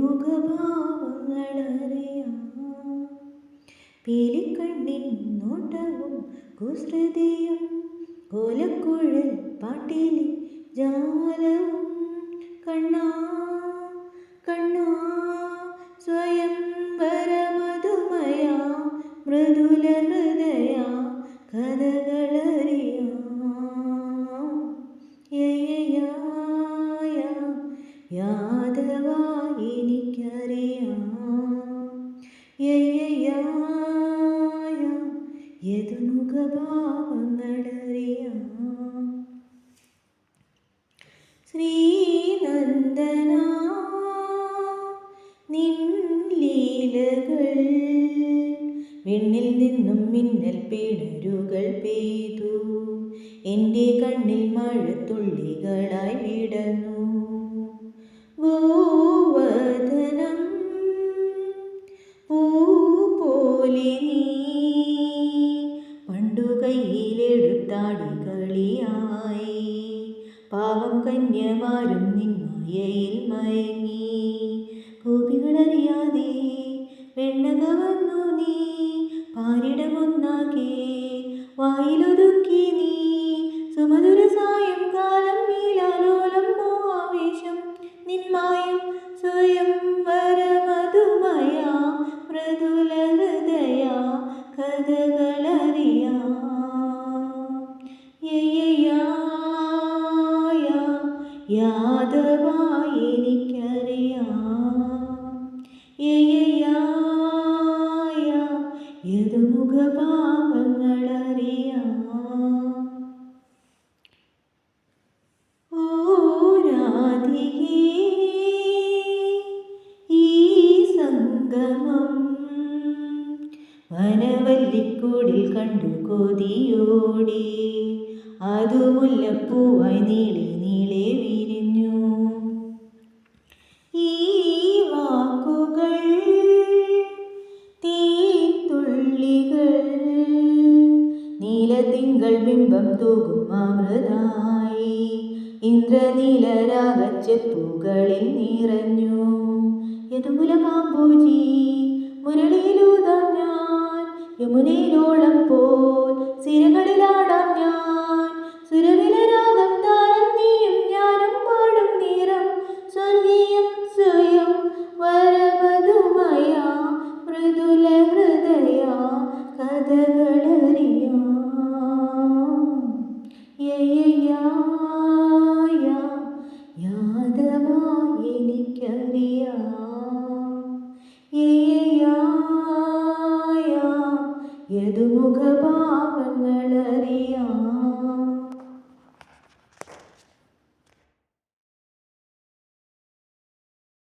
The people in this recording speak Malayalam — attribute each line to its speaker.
Speaker 1: മുഖഭാവങ്ങളറിയാം. പീലിക്കണ്ണിൻ നോട്ടവും കുസൃതിയും കോലക്കുഴൽ പാട്ടിലെ ജാലവും കണ്ണാ കണ്ണാ സ്വയം വരമധുമയ മൃദുല ഹൃദയ കഥകളറിയാം. ലീലകൾ വിണ്ണിൽ നിന്നും മിന്നൽ പിടരുകൾ പെയ്തു. എന്റെ കണ്ണിൽ മഴത്തുള്ളികളായി വിടന്നു ഗോവധനം കന്യമാരും നിൻ മയങ്ങി. ഗോപികളറിയാതെ വെണ്ണക വന്നു നീ. പാരിടമൊന്നാകെ വായിലൊതുക്കി നീ. സുമധുര യാദവ എനിക്കറിയാം. ഈ സംഗമം വനവല്ലിക്കൂടിൽ കണ്ടു കൊതിയോടി. അതു മുല്ലപ്പൂവായി നീളെ നീളെ നീലത്തിങ്കൾ ബിംബം തൂകും അമൃതായി ഇന്ദ്രനീലരാഗച്ചെപ്പുകളിൽ നിറഞ്ഞു. യദുമുല കാമ്പൂജി മുരളിയിലൂതാം ഞാൻ. യമുനയിലോളം പോൽ സിരകളിലാടാം ഞാൻ. സുരവില താരം നീയും ഞാനും പാടും നിറം സ്വർഗീയം സ്വയം വരമധുമയ. മൃദുല ഹൃദയ കഥകളറിയാം ഏതു മുഖഭാവങ്ങളറിയാം?